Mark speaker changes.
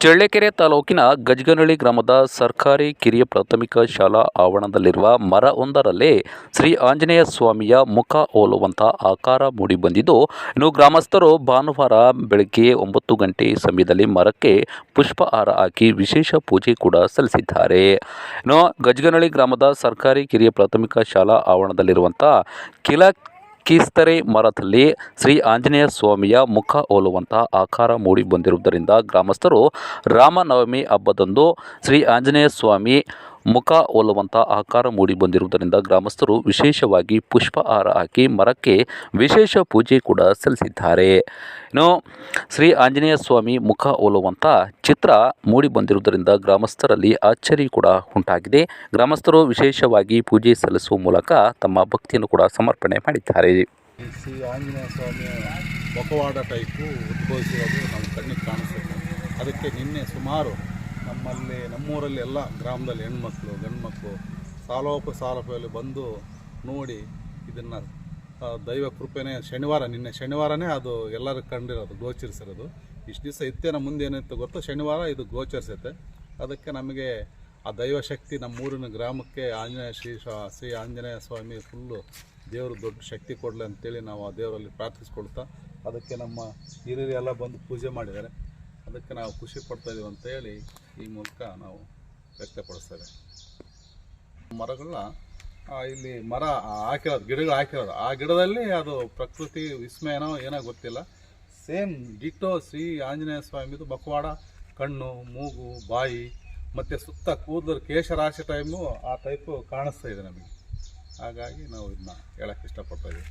Speaker 1: ಚಳ್ಳಕೆರೆ ತಾಲೂಕಿನ ಗಜ್ಗನಳ್ಳಿ ಗ್ರಾಮದ ಸರ್ಕಾರಿ ಕಿರಿಯ ಪ್ರಾಥಮಿಕ ಶಾಲಾ ಆವರಣದಲ್ಲಿರುವ ಮರವೊಂದರಲ್ಲೇ ಶ್ರೀ ಆಂಜನೇಯ ಸ್ವಾಮಿಯ ಮುಖ ಹೋಲುವಂಥ ಆಕಾರ ಮೂಡಿಬಂದಿದ್ದು ಇನ್ನು ಗ್ರಾಮಸ್ಥರು ಭಾನುವಾರ ಬೆಳಗ್ಗೆ ಒಂಬತ್ತು ಗಂಟೆ ಸಮಯದಲ್ಲಿ ಮರಕ್ಕೆ ಪುಷ್ಪಹಾರ ಹಾಕಿ ವಿಶೇಷ ಪೂಜೆ ಕೂಡ ಸಲ್ಲಿಸಿದ್ದಾರೆ. ಇನ್ನು ಗಜ್ಗನಳ್ಳಿ ಗ್ರಾಮದ ಸರ್ಕಾರಿ ಕಿರಿಯ ಪ್ರಾಥಮಿಕ ಶಾಲಾ ಆವರಣದಲ್ಲಿರುವಂಥ ಕಿಲ ಕಿಸ್ತರೆ ಮರದಲ್ಲಿ ಶ್ರೀ ಆಂಜನೇಯ ಸ್ವಾಮಿಯ ಮುಖ ಹೋಲುವಂತಹ ಆಕಾರ ಮೂಡಿ ಬಂದಿರುವುದರಿಂದ ಗ್ರಾಮಸ್ಥರು ರಾಮನವಮಿ ಹಬ್ಬದಂದು ಶ್ರೀ ಆಂಜನೇಯ ಸ್ವಾಮಿ ಮುಖ ಒಲ್ಲುವಂಥ ಆಕಾರ ಮೂಡಿ ಬಂದಿರುವುದರಿಂದ ಗ್ರಾಮಸ್ಥರು ವಿಶೇಷವಾಗಿ ಪುಷ್ಪ ಹಾರ ಹಾಕಿ ಮರಕ್ಕೆ ವಿಶೇಷ ಪೂಜೆ ಕೂಡ ಸಲ್ಲಿಸಿದ್ದಾರೆ. ಇನ್ನು ಶ್ರೀ ಆಂಜನೇಯ ಸ್ವಾಮಿ ಮುಖ ಒಲುವಂಥ ಚಿತ್ರ ಮೂಡಿ ಬಂದಿರುವುದರಿಂದ ಗ್ರಾಮಸ್ಥರಲ್ಲಿ ಆಶ್ಚರ್ಯ ಕೂಡ ಉಂಟಾಗಿದೆ. ಗ್ರಾಮಸ್ಥರು ವಿಶೇಷವಾಗಿ ಪೂಜೆ ಸಲ್ಲಿಸುವ ಮೂಲಕ ತಮ್ಮ ಭಕ್ತಿಯನ್ನು ಕೂಡ ಸಮರ್ಪಣೆ ಮಾಡಿದ್ದಾರೆ.
Speaker 2: ಶ್ರೀ ಆಂಜನೇಯ ಸ್ವಾಮಿಯ ಮುಖವಾಡ ಟೈಪು ಉದ್ಭವಿಸಿರೋದು ನಮ್ಮ ಕಣ್ಣಿಗೆ ಕಾಣಿಸುತ್ತೆ. ಅದಕ್ಕೆ ನಿನ್ನೆ ಸುಮಾರು ನಮ್ಮಲ್ಲಿ, ನಮ್ಮೂರಲ್ಲಿ ಎಲ್ಲ ಗ್ರಾಮದಲ್ಲಿ ಹೆಣ್ಮಕ್ಳು, ಗಂಡ್ಮಕ್ಳು ಸಾಲೋಪ ಸಾಲೋಪಲ್ಲಿ ಬಂದು ನೋಡಿ ಇದನ್ನು ದೈವ ಕೃಪೆನೇ ಶನಿವಾರ, ನಿನ್ನೆ ಶನಿವಾರನೇ ಅದು ಎಲ್ಲರೂ ಕಂಡಿರೋದು, ಗೋಚರಿಸಿರೋದು. ಇಷ್ಟು ದಿವಸ ಇತ್ತೇನ ಮುಂದೆ ಏನಿತ್ತು ಗೊತ್ತಾ? ಶನಿವಾರ ಇದು ಗೋಚರಿಸುತ್ತೆ. ಅದಕ್ಕೆ ನಮಗೆ ಆ ದೈವಶಕ್ತಿ ನಮ್ಮೂರಿನ ಗ್ರಾಮಕ್ಕೆ ಆಂಜನೇಯ ಶ್ರೀ ಶ್ರೀ ಆಂಜನೇಯ ಸ್ವಾಮಿ ಫುಲ್ಲು ದೇವರು ದೊಡ್ಡ ಶಕ್ತಿ ಕೊಡಲಿ ಅಂತೇಳಿ ನಾವು ಆ ದೇವರಲ್ಲಿ ಪ್ರಾರ್ಥಿಸ್ಕೊಳ್ತಾ ಅದಕ್ಕೆ ನಮ್ಮ ಹಿರಿಯರೆಲ್ಲ ಬಂದು ಪೂಜೆ ಮಾಡಿದ್ದಾರೆ. ಅದಕ್ಕೆ ನಾವು ಖುಷಿ ಪಡ್ತಾ ಇದೀವಿ ಅಂತೇಳಿ ಈ ಮೂಲಕ ನಾವು ವ್ಯಕ್ತಪಡಿಸ್ತೇವೆ. ಮರಗಳನ್ನ ಇಲ್ಲಿ ಮರ ಹಾಕಿರೋದು, ಗಿಡಗಳು ಹಾಕಿರೋದು, ಆ ಗಿಡದಲ್ಲಿ ಅದು ಪ್ರಕೃತಿ ವಿಸ್ಮಯನೋ ಏನೋ ಗೊತ್ತಿಲ್ಲ. ಸೇಮ್ ಡಿಟ್ಟೋ ಶ್ರೀ ಆಂಜನೇಯ ಸ್ವಾಮಿದು ಬಕವಾಡ, ಕಣ್ಣು, ಮೂಗು, ಬಾಯಿ, ಮತ್ತು ಸುತ್ತ ಕೂದಲು ಕೇಶರಾಶಿ ಟೈಮು ಆ ಟೈಪು ಕಾಣಿಸ್ತಾ ಇದೆ ನಮಗೆ. ಹಾಗಾಗಿ ನಾವು ಇದನ್ನ ಹೇಳಕ್ಕೆ ಇಷ್ಟಪಡ್ತಾ ಇದ್ದೀವಿ